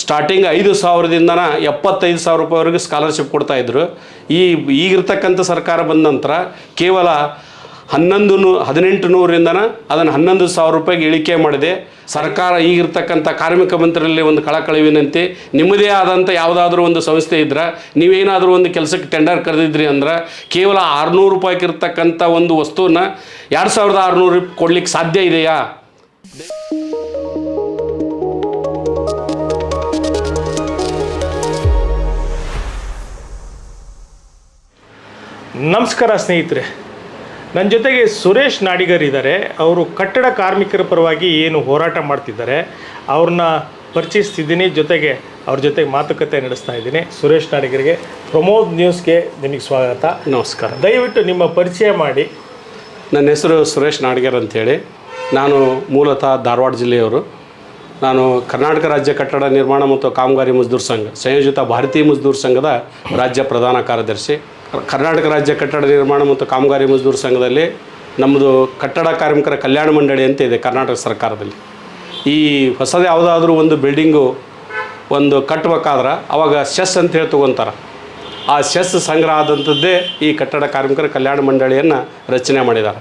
Starting ಐದು ಸಾವಿರದಿಂದನ ಎಪ್ಪತ್ತೈದು ಸಾವಿರ ರೂಪಾಯಿವರೆಗೂ ಸ್ಕಾಲರ್ಶಿಪ್ ಕೊಡ್ತಾ ಕೊಡ್ತಾಯಿದ್ರು ಈ ಈಗಿರ್ತಕ್ಕಂಥ ಸರ್ಕಾರ ಬಂದ ನಂತರ ಕೇವಲ ಹನ್ನೊಂದು ನೂ, ಹದಿನೆಂಟು ನೂರಿಂದನ ಅದನ್ನು ಹನ್ನೊಂದು ಸಾವಿರ ರೂಪಾಯಿಗೆ ಇಳಿಕೆ ಮಾಡಿದೆ. ಸರ್ಕಾರ ಈಗಿರ್ತಕ್ಕಂಥ ಕಾರ್ಮಿಕ ಮಂತ್ರಿಯಲ್ಲಿ ಒಂದು ಕಳಕಳಿ ವಿನಂತಿ ನಿಮ್ಮದೇ ಆದಂಥ ಯಾವುದಾದ್ರೂ ಒಂದು ಸಂಸ್ಥೆ ಇದ್ರೆ, ನೀವೇನಾದರೂ ಒಂದು ಕೆಲಸಕ್ಕೆ ಟೆಂಡರ್ ಕರೆದಿದ್ರಿ ಅಂದ್ರೆ ಕೇವಲ ಆರುನೂರು ರೂಪಾಯಿಗೆ ಇರ್ತಕ್ಕಂಥ ಒಂದು ವಸ್ತುವನ್ನ ಎರಡು ಸಾವಿರದ ಆರುನೂರು ಕೊಡ್ಲಿಕ್ಕೆ ಸಾಧ್ಯ ಇದೆಯಾ? ನಮಸ್ಕಾರ ಸ್ನೇಹಿತರೆ. ನನ್ನ ಜೊತೆಗೆ ಸುರೇಶ್ ನಾಡಿಗರ್ ಇದ್ದಾರೆ ಅವರು ಕಟ್ಟಡ ಕಾರ್ಮಿಕರ ಪರವಾಗಿ ಏನು ಹೋರಾಟ ಮಾಡ್ತಿದ್ದಾರೆ. ಅವ್ರನ್ನ ಪರಿಚಯಿಸ್ತಿದ್ದೀನಿ. ಜೊತೆಗೆ ಅವ್ರ ಜೊತೆಗೆ ಮಾತುಕತೆ ನಡೆಸ್ತಾ ಇದ್ದೀನಿ. ಸುರೇಶ್ ನಾಡಿಗರಿಗೆ ಪ್ರಮೋದ್ ನ್ಯೂಸ್ಗೆ ನಿಮಗೆ ಸ್ವಾಗತ. ನಮಸ್ಕಾರ. ದಯವಿಟ್ಟು ನಿಮ್ಮ ಪರಿಚಯ ಮಾಡಿ. ನನ್ನ ಹೆಸರು ಸುರೇಶ್ ನಾಡಿಗರ್ ಅಂತೇಳಿ. ನಾನು ಮೂಲತಃ ಧಾರವಾಡ ಜಿಲ್ಲೆಯವರು. ನಾನು ಕರ್ನಾಟಕ ರಾಜ್ಯ ಕಟ್ಟಡ ನಿರ್ಮಾಣ ಮತ್ತು ಕಾಮಗಾರಿ ಮಜ್ದೂರ್ ಸಂಘ ಸಂಯೋಜಿತ ಭಾರತೀಯ ಮಜ್ದೂರ್ ಸಂಘದ ರಾಜ್ಯ ಪ್ರಧಾನ ಕಾರ್ಯದರ್ಶಿ. ಕರ್ನಾಟಕ ರಾಜ್ಯ ಕಟ್ಟಡ ನಿರ್ಮಾಣ ಮತ್ತು ಕಾಮಗಾರಿ ಮಜ್ದೂರ್ ಸಂಘದಲ್ಲಿ ನಮ್ಮದು ಕಟ್ಟಡ ಕಾರ್ಮಿಕರ ಕಲ್ಯಾಣ ಮಂಡಳಿ ಅಂತ ಇದೆ ಕರ್ನಾಟಕ ಸರ್ಕಾರದಲ್ಲಿ. ಈ ಹೊಸದು ಯಾವುದಾದ್ರೂ ಒಂದು ಬಿಲ್ಡಿಂಗು ಒಂದು ಕಟ್ಟಬೇಕಾದ್ರೆ ಅವಾಗ ಸೆಸ್ ಅಂತ ಹೇಳಿ ತೊಗೊತಾರೆ. ಆ ಸೆಸ್ ಸಂಗ್ರಹ ಆದಂಥದ್ದೇ ಈ ಕಟ್ಟಡ ಕಾರ್ಮಿಕರ ಕಲ್ಯಾಣ ಮಂಡಳಿಯನ್ನು ರಚನೆ ಮಾಡಿದ್ದಾರೆ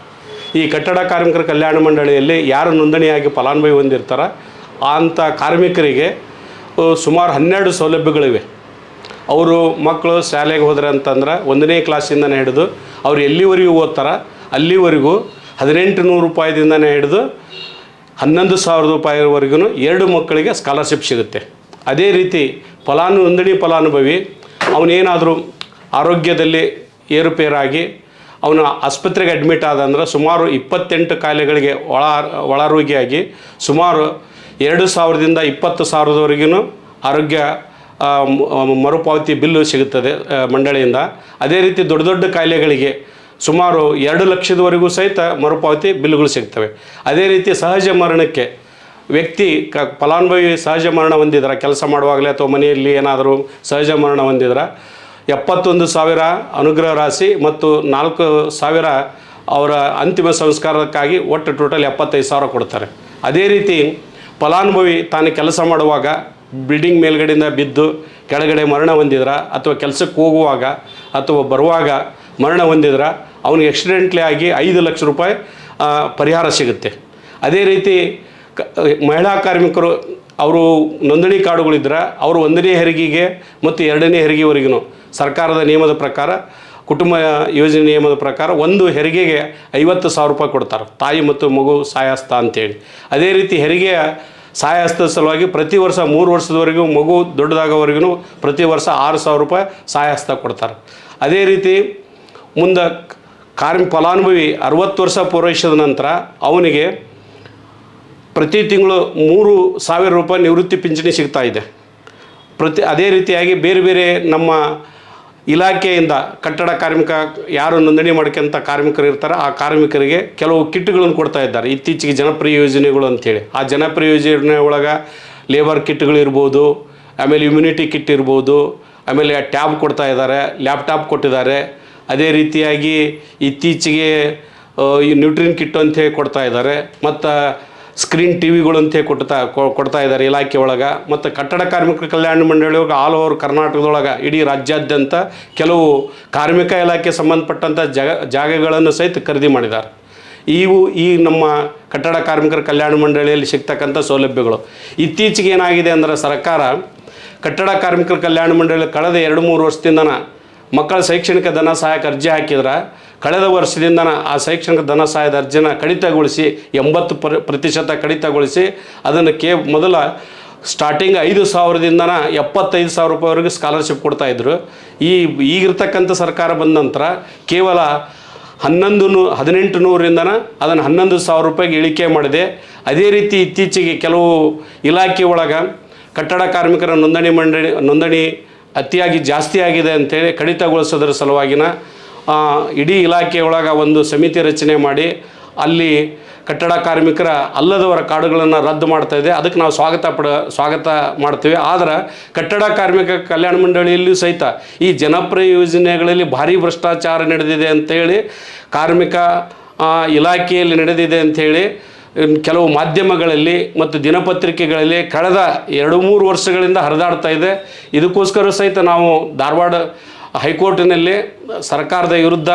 ಈ ಕಟ್ಟಡ ಕಾರ್ಮಿಕರ ಕಲ್ಯಾಣ ಮಂಡಳಿಯಲ್ಲಿ ಯಾರು ನೋಂದಣಿಯಾಗಿ ಫಲಾನುಭವಿ ಹೊಂದಿರ್ತಾರೆ, ಅಂಥ ಕಾರ್ಮಿಕರಿಗೆ ಸುಮಾರು ಹನ್ನೆರಡು ಸೌಲಭ್ಯಗಳಿವೆ. ಅವರು ಮಕ್ಕಳು ಶಾಲೆಗೆ ಹೋದ್ರೆ ಅಂತಂದ್ರೆ ಒಂದನೇ ಕ್ಲಾಸಿಂದನೇ ಹಿಡಿದು ಅವ್ರು ಎಲ್ಲಿವರೆಗೂ ಓದ್ತಾರೆ? ಅಲ್ಲಿವರೆಗೂ ಹದಿನೆಂಟು ನೂರು ರೂಪಾಯಿದಿಂದನೇ ಹಿಡಿದು ಹನ್ನೊಂದು ಸಾವಿರ ರೂಪಾಯಿವರೆಗೂ ಎರಡು ಮಕ್ಕಳಿಗೆ ಸ್ಕಾಲರ್ಶಿಪ್ ಸಿಗುತ್ತೆ. ಅದೇ ರೀತಿ ಫಲಾನು ನೋಂದಣಿ ಫಲಾನುಭವಿ, ಅವನೇನಾದರೂ ಆರೋಗ್ಯದಲ್ಲಿ ಏರುಪೇರಾಗಿ, ಅವನು ಆಸ್ಪತ್ರೆಗೆ ಅಡ್ಮಿಟ್ ಆದಂದ್ರೆ ಸುಮಾರು ಇಪ್ಪತ್ತೆಂಟು ಕಾಯಿಲೆಗಳಿಗೆ ಒಳ, ಒಳರೋಗಿಯಾಗಿ ಸುಮಾರು ಎರಡು ಸಾವಿರದಿಂದ ಇಪ್ಪತ್ತು ಸಾವಿರದವರೆಗೂ ಆರೋಗ್ಯ ಮರುಪಾವತಿ ಬಿಲ್ಲು ಸಿಗುತ್ತದೆ ಮಂಡಳಿಯಿಂದ. ಅದೇ ರೀತಿ ದೊಡ್ಡ ದೊಡ್ಡ ಕಾಯಿಲೆಗಳಿಗೆ ಸುಮಾರು ಎರಡು ಲಕ್ಷದವರೆಗೂ ಸಹಿತ ಮರುಪಾವತಿ ಬಿಲ್ಲುಗಳು ಸಿಗ್ತವೆ. ಅದೇ ರೀತಿ ಸಹಜ ಮರಣಕ್ಕೆ ವ್ಯಕ್ತಿ ಕ, ಫಲಾನುಭವಿ ಸಹಜ ಮರಣ ಹೊಂದಿದ್ರೆ, ಕೆಲಸ ಮಾಡುವಾಗಲೇ ಅಥವಾ ಮನೆಯಲ್ಲಿ ಏನಾದರೂ ಸಹಜ ಮರಣ ಹೊಂದಿದ್ರೆ, ಎಪ್ಪತ್ತೊಂದು ಸಾವಿರ ಅನುಗ್ರಹ ರಾಶಿ ಮತ್ತು ನಾಲ್ಕು ಸಾವಿರ ಅವರ ಅಂತಿಮ ಸಂಸ್ಕಾರಕ್ಕಾಗಿ ಒಟ್ಟು ಟೋಟಲ್ ಎಪ್ಪತ್ತೈದು ಸಾವಿರ ಕೊಡ್ತಾರೆ. ಅದೇ ರೀತಿ ಫಲಾನುಭವಿ ತಾನು ಕೆಲಸ ಮಾಡುವಾಗ ಬಿಲ್ಡಿಂಗ್ ಮೇಲ್ಗಡೆಯಿಂದ ಬಿದ್ದು ಕೆಳಗಡೆ ಮರಣ ಹೊಂದಿದ್ರ ಅಥವಾ ಕೆಲಸಕ್ಕೆ ಹೋಗುವಾಗ ಅಥವಾ ಬರುವಾಗ ಮರಣ ಹೊಂದಿದ್ರ ಅವ್ನಿಗೆ ಆಕ್ಸಿಡೆಂಟ್ಲಿ ಆಗಿ ಐದು ಲಕ್ಷ ರೂಪಾಯಿ ಪರಿಹಾರ ಸಿಗುತ್ತೆ. ಅದೇ ರೀತಿ ಕ, ಮಹಿಳಾ ಕಾರ್ಮಿಕರು ಅವರು ನೋಂದಣಿ ಕಾರ್ಡುಗಳಿದ್ರೆ ಅವರು ಒಂದನೇ ಹೆರಿಗೆಗೆ ಮತ್ತು ಎರಡನೇ ಹೆರಿಗೆವರೆಗೂ ಸರ್ಕಾರದ ನಿಯಮದ ಪ್ರಕಾರ, ಕುಟುಂಬ ಯೋಜನೆ ನಿಯಮದ ಪ್ರಕಾರ ಒಂದು ಹೆರಿಗೆಗೆ ಐವತ್ತು ಸಾವಿರ ರೂಪಾಯಿ ಕೊಡ್ತಾರೆ, ತಾಯಿ ಮತ್ತು ಮಗು ಸಹಾಯಸ್ತ ಅಂತೇಳಿ. ಅದೇ ರೀತಿ ಹೆರಿಗೆಯ ಸಹಾಯಹಸ್ತದ ಸಲುವಾಗಿ ಪ್ರತಿ ವರ್ಷ ಮೂರು ವರ್ಷದವರೆಗೂ ಮಗು ದೊಡ್ಡದಾಗೋವರೆಗೂ ಪ್ರತಿ ವರ್ಷ ಆರು ಸಾವಿರ ರೂಪಾಯಿ ಸಹಾಯಹಸ್ತ ಕೊಡ್ತಾರೆ. ಅದೇ ರೀತಿ ಮುಂದೆ ಕಾರ್ಮಿ ಫಲಾನುಭವಿ ಅರವತ್ತು ವರ್ಷ ಪೂರೈಸಿದ ನಂತರ ಅವನಿಗೆ ಪ್ರತಿ ತಿಂಗಳು ಮೂರು ಸಾವಿರ ರೂಪಾಯಿ ನಿವೃತ್ತಿ ಪಿಂಚಣಿ ಸಿಗ್ತಾ ಇದೆ. ಪ್ರತಿ ಅದೇ ರೀತಿಯಾಗಿ ಬೇರೆ ಬೇರೆ ನಮ್ಮ ಇಲಾಖೆಯಿಂದ ಕಟ್ಟಡ ಕಾರ್ಮಿಕ ಯಾರು ನೋಂದಣಿ ಮಾಡ್ಕೊಂತ ಕಾರ್ಮಿಕರು ಇರ್ತಾರೆ, ಆ ಕಾರ್ಮಿಕರಿಗೆ ಕೆಲವು ಕಿಟ್ಗಳನ್ನು ಕೊಡ್ತಾ ಇದ್ದಾರೆ. ಇತ್ತೀಚೆಗೆ ಜನಪ್ರಿಯ ಯೋಜನೆಗಳು ಅಂಥೇಳಿ ಆ ಜನಪ್ರಿಯ ಯೋಜನೆ ಒಳಗೆ ಲೇಬರ್ ಕಿಟ್ಗಳು ಇರ್ಬೋದು, ಆಮೇಲೆ ಇಮ್ಯುನಿಟಿ ಕಿಟ್ ಇರ್ಬೋದು, ಆಮೇಲೆ ಟ್ಯಾಬ್ ಕೊಡ್ತಾ ಇದ್ದಾರೆ ಲ್ಯಾಪ್ಟಾಪ್ ಕೊಟ್ಟಿದ್ದಾರೆ. ಅದೇ ರೀತಿಯಾಗಿ ಇತ್ತೀಚೆಗೆ ಈ ನ್ಯೂಟ್ರಿನ್ ಕಿಟ್ ಅಂತ ಹೇಳಿ ಕೊಡ್ತಾ ಇದ್ದಾರೆ. ಮತ್ತು ಸ್ಕ್ರೀನ್ ಟಿ ವಿಗಳು ಅಂತ ಹೇಳಿ ಕೊಡ್ತಾ ಕೊಡ್ತಾ ಇದ್ದಾರೆ ಇಲಾಖೆ ಒಳಗೆ. ಮತ್ತು ಕಟ್ಟಡ ಕಾರ್ಮಿಕ ಕಲ್ಯಾಣ ಮಂಡಳಿ ಆಲ್ ಓವರ್ ಕರ್ನಾಟಕದೊಳಗೆ, ಇಡೀ ರಾಜ್ಯಾದ್ಯಂತ ಕೆಲವು ಕಾರ್ಮಿಕ ಇಲಾಖೆ ಸಂಬಂಧಪಟ್ಟಂಥ ಜಾಗ, ಜಾಗಗಳನ್ನು ಸಹಿತ ಖರೀದಿ ಮಾಡಿದ್ದಾರೆ. ಇವು ಈ ನಮ್ಮ ಕಟ್ಟಡ ಕಾರ್ಮಿಕರ ಕಲ್ಯಾಣ ಮಂಡಳಿಯಲ್ಲಿ ಸಿಗ್ತಕ್ಕಂಥ ಸೌಲಭ್ಯಗಳು. ಇತ್ತೀಚೆಗೆ ಏನಾಗಿದೆ ಅಂದರೆ ಸರ್ಕಾರ ಕಟ್ಟಡ ಕಾರ್ಮಿಕರ ಕಲ್ಯಾಣ ಮಂಡಳಿ ಕಳೆದ ಎರಡು ಮೂರು ವರ್ಷದಿಂದನ ಮಕ್ಕಳ ಶೈಕ್ಷಣಿಕ ಧನ ಸಹಾಯಕ್ಕೆ ಅರ್ಜಿ ಹಾಕಿದ್ರೆ ಕಳೆದ ವರ್ಷದಿಂದ ಆ ಶೈಕ್ಷಣಿಕ ಧನ ಸಹಾಯದ ಅರ್ಜಿನ ಕಡಿತಗೊಳಿಸಿ ಎಂಬತ್ತು ಪ್ರ ಪ್ರತಿಶತ ಕಡಿತಗೊಳಿಸಿ ಅದನ್ನು ಕೇ ಮೊದಲ ಸ್ಟಾರ್ಟಿಂಗ್ ಐದು ಸಾವಿರದಿಂದ ಎಪ್ಪತ್ತೈದು ಸಾವಿರ ರೂಪಾಯಿವರೆಗೆ ಸ್ಕಾಲರ್ಶಿಪ್ ಕೊಡ್ತಾಯಿದ್ರು ಈ ಈಗಿರ್ತಕ್ಕಂಥ ಸರ್ಕಾರ ಬಂದ ನಂತರ ಕೇವಲ ಹನ್ನೊಂದು ನೂ ಹದಿನೆಂಟು ನೂರಿಂದ ಅದನ್ನು ಹನ್ನೊಂದು ಸಾವಿರ ರೂಪಾಯಿಗೆ ಇಳಿಕೆ ಮಾಡಿದೆ. ಅದೇ ರೀತಿ ಇತ್ತೀಚೆಗೆ ಕೆಲವು ಇಲಾಖೆ ಒಳಗೆ ಕಟ್ಟಡ ಕಾರ್ಮಿಕರ ನೋಂದಣಿ ಮಂಡಳಿ ನೋಂದಣಿ ಅತಿಯಾಗಿ ಜಾಸ್ತಿ ಆಗಿದೆ ಅಂತೇಳಿ ಕಡಿತಗೊಳಿಸೋದ್ರ ಸಲುವಾಗಿನ ಇಡೀ ಇಲಾಖೆಯೊಳಗೆ ಒಂದು ಸಮಿತಿ ರಚನೆ ಮಾಡಿ ಅಲ್ಲಿ ಕಟ್ಟಡ ಕಾರ್ಮಿಕರ ಅಲ್ಲದವರ ಕಾರ್ಡುಗಳನ್ನು ರದ್ದು ಮಾಡ್ತಾ ಇದೆ. ಅದಕ್ಕೆ ನಾವು ಸ್ವಾಗತ ಪಡ, ಸ್ವಾಗತ ಮಾಡ್ತೀವಿ. ಆದರೆ ಕಟ್ಟಡ ಕಾರ್ಮಿಕ ಕಲ್ಯಾಣ ಮಂಡಳಿಯಲ್ಲಿಯೂ ಸಹಿತ ಈ ಜನಪ್ರಿಯ ಯೋಜನೆಗಳಲ್ಲಿ ಭಾರಿ ಭ್ರಷ್ಟಾಚಾರ ನಡೆದಿದೆ ಅಂತೇಳಿ ಕಾರ್ಮಿಕ ಇಲಾಖೆಯಲ್ಲಿ ನಡೆದಿದೆ ಅಂಥೇಳಿ ಕೆಲವು ಮಾಧ್ಯಮಗಳಲ್ಲಿ ಮತ್ತು ದಿನಪತ್ರಿಕೆಗಳಲ್ಲಿ ಕಳೆದ ಎರಡು ಮೂರು ವರ್ಷಗಳಿಂದ ಹರಿದಾಡ್ತಾ ಇದೆ. ಇದಕ್ಕೋಸ್ಕರ ಸಹಿತ ನಾವು ಧಾರವಾಡ ಹೈಕೋರ್ಟಿನಲ್ಲಿ ಸರ್ಕಾರದ ವಿರುದ್ಧ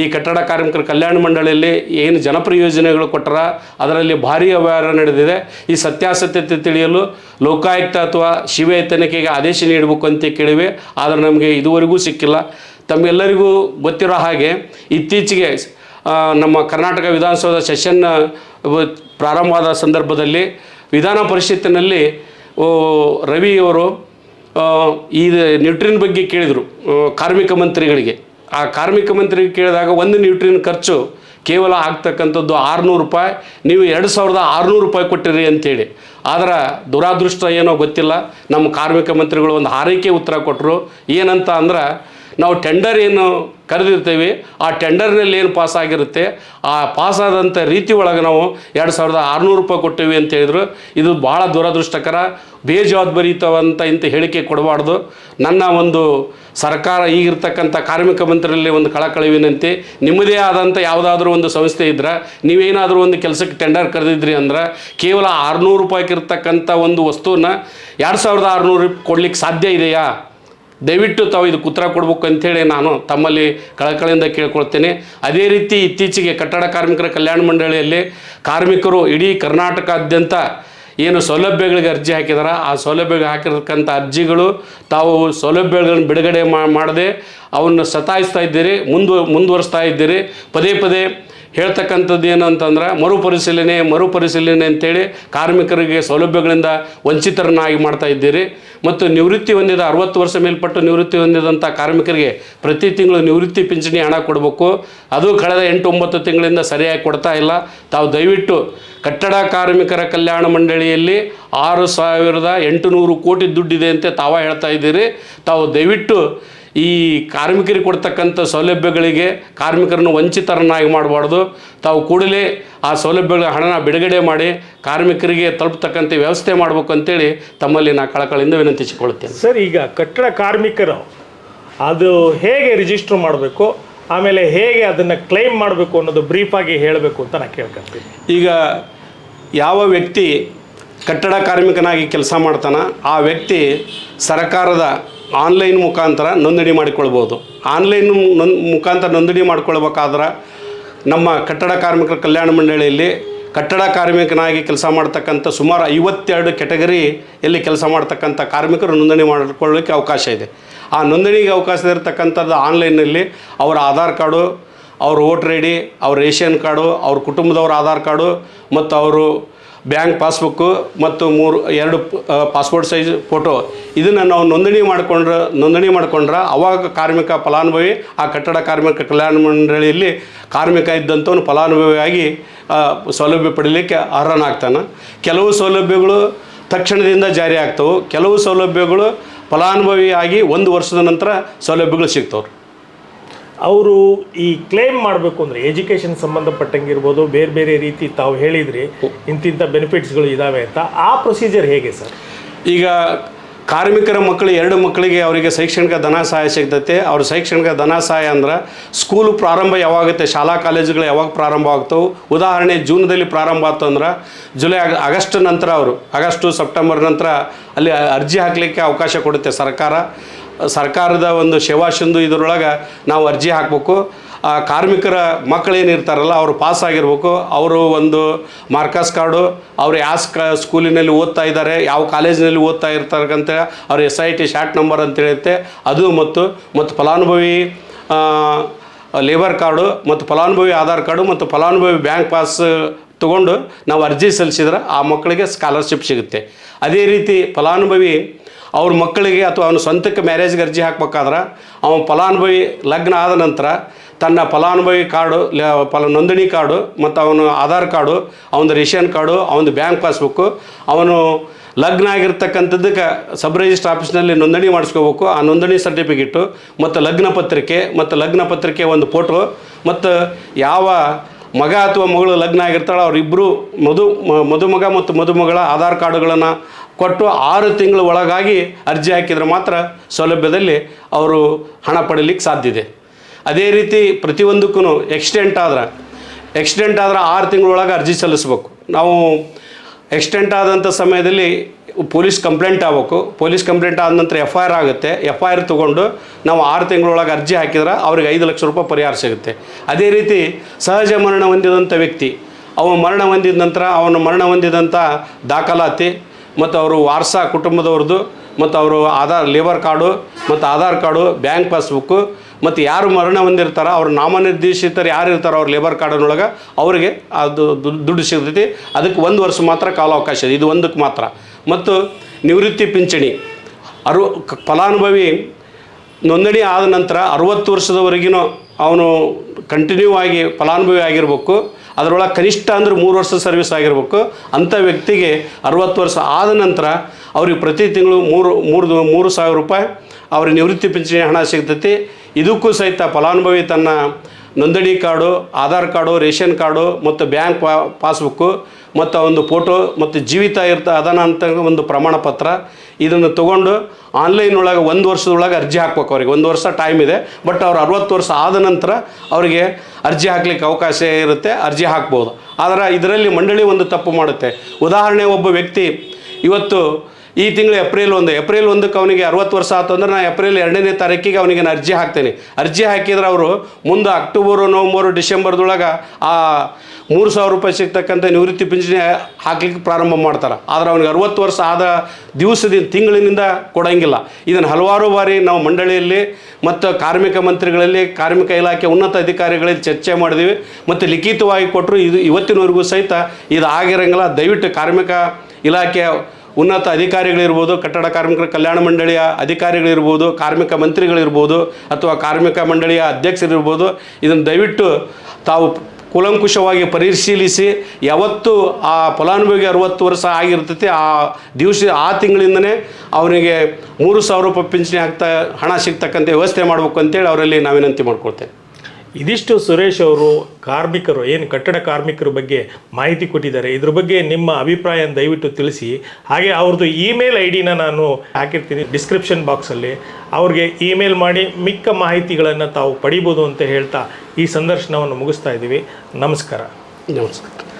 ಈ ಕಟ್ಟಡ ಕಾರ್ಮಿಕರ ಕಲ್ಯಾಣ ಮಂಡಳಿಯಲ್ಲಿ ಏನು ಜನಪ್ರಿಯ ಯೋಜನೆಗಳು ಕೊಟ್ಟರ ಅದರಲ್ಲಿ ಭಾರೀ ಅವ್ಯವಹಾರ ನಡೆದಿದೆ. ಈ ಸತ್ಯಾಸತ್ಯತೆ ತಿಳಿಯಲು ಲೋಕಾಯುಕ್ತ ಅಥವಾ ಶಿವೆ ತನಿಖೆಗೆ ಆದೇಶ ನೀಡಬೇಕು ಅಂತ ಕೇಳಿವೆ. ಆದರೆ ನಮಗೆ ಇದುವರೆಗೂ ಸಿಕ್ಕಿಲ್ಲ. ತಮ್ಮೆಲ್ಲರಿಗೂ ಗೊತ್ತಿರೋ ಹಾಗೆ ಇತ್ತೀಚೆಗೆ ನಮ್ಮ ಕರ್ನಾಟಕ ವಿಧಾನಸೌಧ ಸೆಷನ್ ಪ್ರಾರಂಭವಾದ ಸಂದರ್ಭದಲ್ಲಿ ವಿಧಾನ ಪರಿಷತ್ತಿನಲ್ಲಿ ರವಿಯವರು ಈ ನ್ಯೂಟ್ರಿನ್ ಬಗ್ಗೆ ಕೇಳಿದರು ಕಾರ್ಮಿಕ ಮಂತ್ರಿಗಳಿಗೆ. ಆ ಕಾರ್ಮಿಕ ಮಂತ್ರಿಗೆ ಕೇಳಿದಾಗ ಒಂದು ನ್ಯೂಟ್ರಿನ್ ಖರ್ಚು ಕೇವಲ ಆಗ್ತಕ್ಕಂಥದ್ದು ಆರುನೂರು ರೂಪಾಯಿ, ನೀವು ಎರಡು ಸಾವಿರದ ಆರುನೂರು ರೂಪಾಯಿ ಕೊಟ್ಟಿರಿ ಅಂತೇಳಿ. ಆದರೆ ದುರಾದೃಷ್ಟ ಏನೋ ಗೊತ್ತಿಲ್ಲ, ನಮ್ಮ ಕಾರ್ಮಿಕ ಮಂತ್ರಿಗಳು ಒಂದು ಹಾರೈಕೆ ಉತ್ತರ ಕೊಟ್ಟರು ಏನಂತ ಅಂದ್ರೆ ನಾವು ಟೆಂಡರ್ ಏನು ಕರೆದಿರ್ತೀವಿ, ಆ ಟೆಂಡರ್ನಲ್ಲಿ ಏನು ಪಾಸ್ ಆಗಿರುತ್ತೆ, ಆ ಪಾಸ್ ಆದಂಥ ರೀತಿ ಒಳಗೆ ನಾವು ಎರಡು ಸಾವಿರದ ಆರುನೂರು ರೂಪಾಯಿ ಕೊಟ್ಟಿವಿ ಅಂತ ಹೇಳಿದರು. ಇದು ಭಾಳ ದುರದೃಷ್ಟಕರ ಬೇಜವಾಬ್ದಾರಿತವಂತ ಇಂಥ ಹೇಳಿಕೆ ಕೊಡಬಾರ್ದು. ನನ್ನ ಒಂದು ಸರ್ಕಾರ ಈಗಿರ್ತಕ್ಕಂಥ ಕಾರ್ಮಿಕ ಮಂತ್ರಿಯಲ್ಲಿ ಒಂದು ಕಳಕಳಿ ವಿನಂತಿ ನಿಮ್ಮದೇ ಆದಂಥ ಯಾವುದಾದ್ರೂ ಒಂದು ಸಂಸ್ಥೆ ಇದ್ರೆ, ನೀವೇನಾದರೂ ಒಂದು ಕೆಲಸಕ್ಕೆ ಟೆಂಡರ್ ಕರೆದಿದ್ರಿ ಅಂದ್ರೆ, ಕೇವಲ ಆರುನೂರು ರೂಪಾಯಿಗೆ ಇರ್ತಕ್ಕಂಥ ಒಂದು ವಸ್ತುವನ್ನ ಎರಡು ಸಾವಿರದ ಆರುನೂರು ಕೊಡ್ಲಿಕ್ಕೆ ಸಾಧ್ಯ ಇದೆಯಾ? ದಯವಿಟ್ಟು ತಾವು ಇದಕ್ಕೆ ಉತ್ತರ ಕೊಡ್ಬೇಕು ಅಂಥೇಳಿ ನಾನು ತಮ್ಮಲ್ಲಿ ಕಳಕಳಿಯಿಂದ ಕೇಳ್ಕೊಳ್ತೇನೆ. ಅದೇ ರೀತಿ ಇತ್ತೀಚೆಗೆ ಕಟ್ಟಡ ಕಾರ್ಮಿಕರ ಕಲ್ಯಾಣ ಮಂಡಳಿಯಲ್ಲಿ ಕಾರ್ಮಿಕರು ಇಡೀ ಕರ್ನಾಟಕಾದ್ಯಂತ ಏನು ಸೌಲಭ್ಯಗಳಿಗೆ ಅರ್ಜಿ ಹಾಕಿದಾರ. ಆ ಸೌಲಭ್ಯಗಳಿಗೆ ಹಾಕಿರ್ತಕ್ಕಂಥ ಅರ್ಜಿಗಳು ತಾವು ಸೌಲಭ್ಯಗಳನ್ನು ಬಿಡುಗಡೆ ಮಾಡದೆ ಅವನ್ನು ಸತಾಯಿಸ್ತಾ ಇದ್ದೀರಿ. ಮುಂದು, ಮುಂದುವರಿಸ್ತಾ ಇದ್ದೀರಿ. ಪದೇ ಪದೇ ಹೇಳ್ತಕ್ಕಂಥದ್ದು ಏನು ಅಂತಂದ್ರೆ ಮರುಪರಿಶೀಲನೆ ಮರುಪರಿಶೀಲನೆ ಅಂತೇಳಿ ಕಾರ್ಮಿಕರಿಗೆ ಸೌಲಭ್ಯಗಳಿಂದ ವಂಚಿತರನ್ನಾಗಿ ಮಾಡ್ತಾ ಇದ್ದೀರಿ. ಮತ್ತು ನಿವೃತ್ತಿ ಹೊಂದಿದ ಅರವತ್ತು ವರ್ಷ ಮೇಲ್ಪಟ್ಟು ನಿವೃತ್ತಿ ಹೊಂದಿದಂಥ ಕಾರ್ಮಿಕರಿಗೆ ಪ್ರತಿ ತಿಂಗಳು ನಿವೃತ್ತಿ ಪಿಂಚಣಿ ಹಣ ಕೊಡಬೇಕು. ಅದು ಕಳೆದ ಎಂಟು ಒಂಬತ್ತು ತಿಂಗಳಿಂದ ಸರಿಯಾಗಿ ಕೊಡ್ತಾ ಇಲ್ಲ. ತಾವು ದಯವಿಟ್ಟು ಕಟ್ಟಡ ಕಾರ್ಮಿಕರ ಕಲ್ಯಾಣ ಮಂಡಳಿಯಲ್ಲಿ ಆರು ಸಾವಿರದ ಎಂಟುನೂರು ಕೋಟಿ ದುಡ್ಡಿದೆ ಅಂತ ತಾವ ಹೇಳ್ತಾ ಇದ್ದೀರಿ. ತಾವು ದಯವಿಟ್ಟು ಈ ಕಾರ್ಮಿಕರಿಗೆ ಕೊಡ್ತಕ್ಕಂಥ ಸೌಲಭ್ಯಗಳಿಗೆ ಕಾರ್ಮಿಕರನ್ನು ವಂಚಿತರನ್ನಾಗಿ ಮಾಡಬಾರ್ದು. ತಾವು ಕೂಡಲೇ ಆ ಸೌಲಭ್ಯಗಳ ಹಣನ ಬಿಡುಗಡೆ ಮಾಡಿ ಕಾರ್ಮಿಕರಿಗೆ ತಲುಪ್ತಕ್ಕಂಥ ವ್ಯವಸ್ಥೆ ಮಾಡಬೇಕು ಅಂತೇಳಿ ತಮ್ಮಲ್ಲಿ ನಾ ಕಳಕಳಿಯಿಂದ ವಿನಂತಿಸಿಕೊಳ್ಳುತ್ತೇನೆ. ಸರ್ ಈಗ ಕಟ್ಟಡ ಕಾರ್ಮಿಕರು ಅದು ಹೇಗೆ ರಿಜಿಸ್ಟರ್ ಮಾಡಬೇಕು ಆಮೇಲೆ ಹೇಗೆ ಅದನ್ನು ಕ್ಲೈಮ್ ಮಾಡಬೇಕು ಅನ್ನೋದು ಬ್ರೀಫಾಗಿ ಹೇಳಬೇಕು ಅಂತ ನಾನು ಕೇಳ್ಕೊತೀನಿ. ಈಗ ಯಾವ ವ್ಯಕ್ತಿ ಕಟ್ಟಡ ಕಾರ್ಮಿಕನಾಗಿ ಕೆಲಸ ಮಾಡ್ತಾನ ಆ ವ್ಯಕ್ತಿ ಸರ್ಕಾರದ ಆನ್ಲೈನ್ ಮುಖಾಂತರ ನೋಂದಣಿ ಮಾಡಿಕೊಳ್ಬೋದು. ಆನ್ಲೈನ್ ಮುಖಾಂತರ ನೋಂದಣಿ ಮಾಡ್ಕೊಳ್ಬೇಕಾದ್ರೆ ನಮ್ಮ ಕಟ್ಟಡ ಕಾರ್ಮಿಕರ ಕಲ್ಯಾಣ ಮಂಡಳಿಯಲ್ಲಿ ಕಟ್ಟಡ ಕಾರ್ಮಿಕನಾಗಿ ಕೆಲಸ ಮಾಡ್ತಕ್ಕಂಥ ಸುಮಾರು ಐವತ್ತೆರಡು ಕೆಟಗರಿಯಲ್ಲಿ ಕೆಲಸ ಮಾಡ್ತಕ್ಕಂಥ ಕಾರ್ಮಿಕರು ನೋಂದಣಿ ಮಾಡಿಕೊಳ್ಳಲಿಕ್ಕೆ ಅವಕಾಶ ಇದೆ. ಆ ನೋಂದಣಿಗೆ ಅವಕಾಶ ಇರತಕ್ಕಂಥದ್ದು ಆನ್ಲೈನಲ್ಲಿ ಅವರ ಆಧಾರ್ ಕಾರ್ಡು, ಅವ್ರ ವೋಟರ್ ಐ ಡಿ, ಅವ್ರ ರೇಷನ್ ಕಾರ್ಡು, ಅವ್ರ ಕುಟುಂಬದವ್ರ ಆಧಾರ್ ಕಾರ್ಡು ಮತ್ತು ಅವರು ಬ್ಯಾಂಕ್ ಪಾಸ್ಬುಕ್ಕು ಮತ್ತು ಮೂರು, ಎರಡು ಪಾಸ್ಪೋರ್ಟ್ ಸೈಜ್ ಫೋಟೋ. ಇದನ್ನು ನಾವು ನೋಂದಣಿ ಮಾಡಿಕೊಂಡ್ರೆ ನೋಂದಣಿ ಮಾಡಿಕೊಂಡ್ರೆ ಅವಾಗ ಕಾರ್ಮಿಕ ಫಲಾನುಭವಿ, ಆ ಕಟ್ಟಡ ಕಾರ್ಮಿಕ ಕಲ್ಯಾಣ ಮಂಡಳಿಯಲ್ಲಿ ಕಾರ್ಮಿಕ ಇದ್ದಂಥವನು ಫಲಾನುಭವಿಯಾಗಿ ಸೌಲಭ್ಯ ಪಡೀಲಿಕ್ಕೆ ಅರ್ಹನಾಗ್ತಾನೆ. ಕೆಲವು ಸೌಲಭ್ಯಗಳು ತಕ್ಷಣದಿಂದ ಜಾರಿ ಆಗ್ತವೆ. ಕೆಲವು ಸೌಲಭ್ಯಗಳು ಫಲಾನುಭವಿಯಾಗಿ ಒಂದು ವರ್ಷದ ನಂತರ ಸೌಲಭ್ಯಗಳು ಸಿಗ್ತವ್ರು. ಅವರು ಈ ಕ್ಲೇಮ್ ಮಾಡಬೇಕು ಅಂದರೆ ಎಜುಕೇಷನ್ ಸಂಬಂಧಪಟ್ಟಂಗೆ ಇರ್ಬೋದು ಬೇರೆ ಬೇರೆ ರೀತಿ ತಾವು ಹೇಳಿದ್ರಿ, ಇಂತಿಂಥ ಬೆನಿಫಿಟ್ಸ್ಗಳು ಇದ್ದಾವೆ ಅಂತ. ಆ ಪ್ರೊಸೀಜರ್ ಹೇಗೆ ಸರ್? ಈಗ ಕಾರ್ಮಿಕರ ಮಕ್ಕಳು, ಎರಡು ಮಕ್ಕಳಿಗೆ ಅವರಿಗೆ ಶೈಕ್ಷಣಿಕ ಧನ ಸಹಾಯ ಸಿಗ್ತೈತೆ. ಅವ್ರ ಶೈಕ್ಷಣಿಕ ಧನ ಸಹಾಯ ಅಂದ್ರೆ ಸ್ಕೂಲು ಪ್ರಾರಂಭ ಯಾವಾಗುತ್ತೆ, ಶಾಲಾ ಕಾಲೇಜುಗಳು ಯಾವಾಗ ಪ್ರಾರಂಭ ಆಗ್ತವೆ. ಉದಾಹರಣೆ ಜೂನ್ದಲ್ಲಿ ಪ್ರಾರಂಭ ಆಯ್ತು ಅಂದ್ರೆ ಜುಲೈ ಆಗ ಆಗಸ್ಟ್ ನಂತರ ಅವರು, ಆಗಸ್ಟು, ಸೆಪ್ಟೆಂಬರ್ ನಂತರ ಅಲ್ಲಿ ಅರ್ಜಿ ಹಾಕಲಿಕ್ಕೆ ಅವಕಾಶ ಕೊಡುತ್ತೆ ಸರ್ಕಾರ. ಸರ್ಕಾರದ ಒಂದು ಸೇವಾಶಂದು ಇದರೊಳಗೆ ನಾವು ಅರ್ಜಿ ಹಾಕಬೇಕು. ಆ ಕಾರ್ಮಿಕರ ಮಕ್ಕಳೇನಿರ್ತಾರಲ್ಲ ಅವರು ಪಾಸ್ ಆಗಿರ್ಬೇಕು. ಅವರು ಒಂದು ಮಾರ್ಕಸ್ ಕಾರ್ಡು ಅವ್ರು ಯಾವ ಸ್ಕ ಸ್ಕೂಲಿನಲ್ಲಿ ಓದ್ತಾ ಇದ್ದಾರೆ, ಯಾವ ಕಾಲೇಜಿನಲ್ಲಿ ಓದ್ತಾ ಇರ್ತಾರಂತ ಅವ್ರ S I T short number ಅಂತ ಹೇಳುತ್ತೆ. ಅದು ಮತ್ತು ಮತ್ತು ಫಲಾನುಭವಿ ಲೇಬರ್ ಕಾರ್ಡು ಮತ್ತು ಫಲಾನುಭವಿ ಆಧಾರ್ ಕಾರ್ಡು ಮತ್ತು ಫಲಾನುಭವಿ ಬ್ಯಾಂಕ್ ಪಾಸ್ ತಗೊಂಡು ನಾವು ಅರ್ಜಿ ಸಲ್ಲಿಸಿದ್ರೆ ಆ ಮಕ್ಕಳಿಗೆ ಸ್ಕಾಲರ್ಶಿಪ್ ಸಿಗುತ್ತೆ. ಅದೇ ರೀತಿ ಫಲಾನುಭವಿ ಅವ್ರ ಮಕ್ಕಳಿಗೆ ಅಥವಾ ಅವನ ಸ್ವಂತಕ್ಕೆ ಮ್ಯಾರೇಜ್ಗೆ ಅರ್ಜಿ ಹಾಕ್ಬೇಕಾದ್ರೆ ಅವನ ಫಲಾನುಭವಿ ಲಗ್ನ ಆದ ನಂತರ ತನ್ನ ಫಲಾನುಭವಿ ಕಾರ್ಡು ಫಲ ನೋಂದಣಿ ಕಾರ್ಡು ಮತ್ತು ಅವನ ಆಧಾರ್ ಕಾರ್ಡು, ಅವನ ರೇಷನ್ ಕಾರ್ಡು, ಅವನ ಬ್ಯಾಂಕ್ ಪಾಸ್ಬುಕ್ಕು ಅವನು ಲಗ್ನ ಆಗಿರ್ತಕ್ಕಂಥದ್ದಕ್ಕೆ ಸಬ್ ರಿಜಿಸ್ಟರ್ ಆಫೀಸ್ನಲ್ಲಿ ನೋಂದಣಿ ಮಾಡಿಸ್ಕೋಬೇಕು. ಆ ನೋಂದಣಿ ಸರ್ಟಿಫಿಕೇಟು ಮತ್ತು ಲಗ್ನ ಪತ್ರಿಕೆ ಮತ್ತು ಲಗ್ನ ಪತ್ರಿಕೆ ಒಂದು ಫೋಟೋ ಮತ್ತು ಯಾವ ಮಗ ಅಥವಾ ಮಗಳು ಲಗ್ನ ಆಗಿರ್ತಾಳೆ ಅವರಿಬ್ಬರು ಮಧು, ಮಧುಮಗ ಮತ್ತು ಮದುಮಗಳ ಆಧಾರ್ ಕಾರ್ಡುಗಳನ್ನು ಕೊಟ್ಟು ಆರು ತಿಂಗಳು ಒಳಗಾಗಿ ಅರ್ಜಿ ಹಾಕಿದರೆ ಮಾತ್ರ ಸೌಲಭ್ಯದಲ್ಲಿ ಅವರು ಹಣ ಪಡೀಲಿಕ್ಕೆ ಸಾಧ್ಯ ಇದೆ. ಅದೇ ರೀತಿ ಪ್ರತಿಯೊಂದಕ್ಕೂ ಎಕ್ಸಿಡೆಂಟ್ ಆದ್ರೆ ಎಕ್ಸಿಡೆಂಟ್ ಆದ್ರೆ ಆರು ತಿಂಗಳೊಳಗೆ ಅರ್ಜಿ ಸಲ್ಲಿಸ್ಬೇಕು. ನಾವು ಎಕ್ಸಿಡೆಂಟ್ ಆದಂಥ ಸಮಯದಲ್ಲಿ ಪೊಲೀಸ್ ಕಂಪ್ಲೇಂಟ್ ಆಗಬೇಕು. ಪೊಲೀಸ್ ಕಂಪ್ಲೇಂಟ್ ಆದ ನಂತರ ಎಫ್ ಐ ಆರ್ ಆಗುತ್ತೆ. ಎಫ್ ಐ ಆರ್ ತೊಗೊಂಡು ನಾವು ಆರು ತಿಂಗಳೊಳಗೆ ಅರ್ಜಿ ಹಾಕಿದ್ರೆ ಅವ್ರಿಗೆ ಐದು ಲಕ್ಷ ರೂಪಾಯಿ ಪರಿಹಾರ ಸಿಗುತ್ತೆ. ಅದೇ ರೀತಿ ಸಹಜ ಮರಣ ಹೊಂದಿದಂಥ ವ್ಯಕ್ತಿ ಅವನು ಮರಣ ಹೊಂದಿದ ನಂತರ ಅವನು ಮರಣ ಹೊಂದಿದಂಥ ದಾಖಲಾತಿ ಮತ್ತು ಅವರು ವಾರ್ಸಾ ಕುಟುಂಬದವ್ರದ್ದು ಮತ್ತು ಅವರು ಆಧಾರ್ ಲೇಬರ್ ಕಾರ್ಡು ಮತ್ತು ಆಧಾರ್ ಕಾರ್ಡು, ಬ್ಯಾಂಕ್ ಪಾಸ್ಬುಕ್ಕು ಮತ್ತು ಯಾರು ಮರಣ ಹೊಂದಿರ್ತಾರೋ ಅವ್ರ ನಾಮನಿರ್ದೇಶಿತರು ಯಾರು ಇರ್ತಾರೋ ಅವ್ರ ಲೇಬರ್ ಕಾರ್ಡಿನೊಳಗೆ ಅವರಿಗೆ ಅದು ದುಡ್ಡು ಸಿಗ್ತೈತಿ. ಅದಕ್ಕೆ ಒಂದು ವರ್ಷ ಮಾತ್ರ ಕಾಲಾವಕಾಶ ಇದೆ. ಇದು ಒಂದಕ್ಕೆ ಮಾತ್ರ. ಮತ್ತು ನಿವೃತ್ತಿ ಪಿಂಚಣಿ. ಅರು ಫಲಾನುಭವಿ ನೋಂದಣಿ ಆದ ನಂತರ ಅರುವತ್ತು ವರ್ಷದವರೆಗಿನೂ ಅವನು ಕಂಟಿನ್ಯೂ ಆಗಿ ಫಲಾನುಭವಿ ಆಗಿರಬೇಕು. ಅದರೊಳಗೆ ಕನಿಷ್ಠ ಅಂದ್ರೆ ಮೂರು ವರ್ಷ ಸರ್ವಿಸ್ ಆಗಿರ್ಬೇಕು. ಅಂಥ ವ್ಯಕ್ತಿಗೆ ಅರವತ್ತು ವರ್ಷ ಆದ ನಂತರ ಅವ್ರಿಗೆ ಪ್ರತಿ ತಿಂಗಳು ಮೂರು ಮೂರು ಮೂರು ಸಾವಿರ ರೂಪಾಯಿ ಅವ್ರ ನಿವೃತ್ತಿ ಪಿಂಚಣಿ ಹಣ ಸಿಗ್ತೈತಿ. ಇದಕ್ಕೂ ಸಹಿತ ಫಲಾನುಭವಿ ತನ್ನ ನೋಂದಣಿ card, Aadhaar card, ration card ಮತ್ತು ಬ್ಯಾಂಕ್ ಪಾ, ಪಾಸ್ಬುಕ್ಕು ಮತ್ತು ಒಂದು ಫೋಟೋ ಮತ್ತು ಜೀವಿತ ಇರ್ತ ಅದನ್ನ ಅಂತ ಒಂದು ಪ್ರಮಾಣ ಪತ್ರ ಇದನ್ನು ತೊಗೊಂಡು ಆನ್ಲೈನ್ ಒಳಗೆ ಒಂದು ವರ್ಷದೊಳಗೆ ಅರ್ಜಿ ಹಾಕ್ಬೇಕು ಅವ್ರಿಗೆ. ಒಂದು ವರ್ಷ ಟೈಮ್ ಇದೆ ಬಟ್ ಅವ್ರು ಅರವತ್ತು ವರ್ಷ ಆದ ನಂತರ ಅವರಿಗೆ ಅರ್ಜಿ ಹಾಕ್ಲಿಕ್ಕೆ ಅವಕಾಶ ಇರುತ್ತೆ, ಅರ್ಜಿ ಹಾಕ್ಬೋದು. ಆದರೆ ಇದರಲ್ಲಿ ಮಂಡಳಿ ಒಂದು ತಪ್ಪು ಮಾಡುತ್ತೆ. ಉದಾಹರಣೆ ಒಬ್ಬ ವ್ಯಕ್ತಿ, ಇವತ್ತು ಈ ತಿಂಗಳು ಏಪ್ರಿಲ್ ಒಂದು. ಏಪ್ರಿಲ್ ಒಂದಕ್ಕೆ ಅವನಿಗೆ ಅರವತ್ತು ವರ್ಷ ಆಯ್ತು ಅಂದ್ರೆ ನಾನು ಏಪ್ರಿಲ್ ಎರಡನೇ ತಾರೀಕಿಗೆ ಅವನಿಗೆ ನಾನು ಅರ್ಜಿ ಹಾಕ್ತೇನೆ. ಅರ್ಜಿ ಹಾಕಿದ್ರೆ ಅವರು ಮುಂದೆ ಅಕ್ಟೋಬರು, ನವಂಬರು, ಡಿಸೆಂಬರ್ದೊಳಗೆ ಆ ಮೂರು ಸಾವಿರ ರೂಪಾಯಿ ಸಿಗ್ತಕ್ಕಂಥ ನಿವೃತ್ತಿ ಪಿಂಚಣಿ ಹಾಕ್ಲಿಕ್ಕೆ ಪ್ರಾರಂಭ ಮಾಡ್ತಾರೆ. ಆದರೆ ಅವನಿಗೆ ಅರವತ್ತು ವರ್ಷ ಆದ ದಿವಸದಿಂದ, ತಿಂಗಳಿನಿಂದ ಕೊಡೋಂಗಿಲ್ಲ. ಇದನ್ನು ಹಲವಾರು ಬಾರಿ ನಾವು ಮಂಡಳಿಯಲ್ಲಿ ಮತ್ತು ಕಾರ್ಮಿಕ ಮಂತ್ರಿಗಳಲ್ಲಿ, ಕಾರ್ಮಿಕ ಇಲಾಖೆ ಉನ್ನತ ಅಧಿಕಾರಿಗಳಲ್ಲಿ ಚರ್ಚೆ ಮಾಡಿದ್ವಿ ಮತ್ತು ಲಿಖಿತವಾಗಿ ಕೊಟ್ಟರು ಇದು ಇವತ್ತಿನವರೆಗೂ ಸಹಿತ ಇದು ಆಗಿರಂಗಿಲ್ಲ. ದಯವಿಟ್ಟು ಕಾರ್ಮಿಕ ಇಲಾಖೆಯ ಉನ್ನತ ಅಧಿಕಾರಿಗಳಿರ್ಬೋದು, ಕಟ್ಟಡ ಕಾರ್ಮಿಕರ ಕಲ್ಯಾಣ ಮಂಡಳಿಯ ಅಧಿಕಾರಿಗಳಿರ್ಬೋದು, ಕಾರ್ಮಿಕ ಮಂತ್ರಿಗಳಿರ್ಬೋದು ಅಥವಾ ಕಾರ್ಮಿಕ ಮಂಡಳಿಯ ಅಧ್ಯಕ್ಷರಿರ್ಬೋದು, ಇದನ್ನು ದಯವಿಟ್ಟು ತಾವು ಕೂಲಂಕುಷವಾಗಿ ಪರಿಶೀಲಿಸಿ, ಯಾವತ್ತು ಆ ಫಲಾನುಭವಿಗೆ ಅರುವತ್ತು ವರ್ಷ ಆಗಿರ್ತೈತಿ, ಆ ದಿವಸ, ಆ ತಿಂಗಳಿಂದನೇ ಅವನಿಗೆ ಮೂರು ಸಾವಿರ ರೂಪಾಯಿ ಪಿಂಚಣಿ ಆಗ್ತಾ ಹಣ ಸಿಗ್ತಕ್ಕಂಥ ವ್ಯವಸ್ಥೆ ಮಾಡಬೇಕು ಅಂತೇಳಿ ಅವರಲ್ಲಿ ನಾವು ವಿನಂತಿ ಮಾಡ್ಕೊಳ್ತೇವೆ. ಇದಿಷ್ಟು ಸುರೇಶ್ ಅವರು ಕಾರ್ಮಿಕರು, ಏನು ಕಟ್ಟಡ ಕಾರ್ಮಿಕರ ಬಗ್ಗೆ ಮಾಹಿತಿ ಕೊಟ್ಟಿದ್ದಾರೆ. ಇದ್ರ ಬಗ್ಗೆ ನಿಮ್ಮ ಅಭಿಪ್ರಾಯ ದಯವಿಟ್ಟು ತಿಳಿಸಿ. ಹಾಗೆ ಅವ್ರದ್ದು ಇಮೇಲ್ ಐ ಡಿನ ನಾನು ಹಾಕಿರ್ತೀನಿ ಡಿಸ್ಕ್ರಿಪ್ಷನ್ ಬಾಕ್ಸಲ್ಲಿ. ಅವ್ರಿಗೆ ಇಮೇಲ್ ಮಾಡಿ ಮಿಕ್ಕ ಮಾಹಿತಿಗಳನ್ನು ತಾವು ಪಡಿಬೋದು ಅಂತ ಹೇಳ್ತಾ ಈ ಸಂದರ್ಶನವನ್ನು ಮುಗಿಸ್ತಾ ಇದ್ದೀವಿ. ನಮಸ್ಕಾರ. ನಮಸ್ಕಾರ.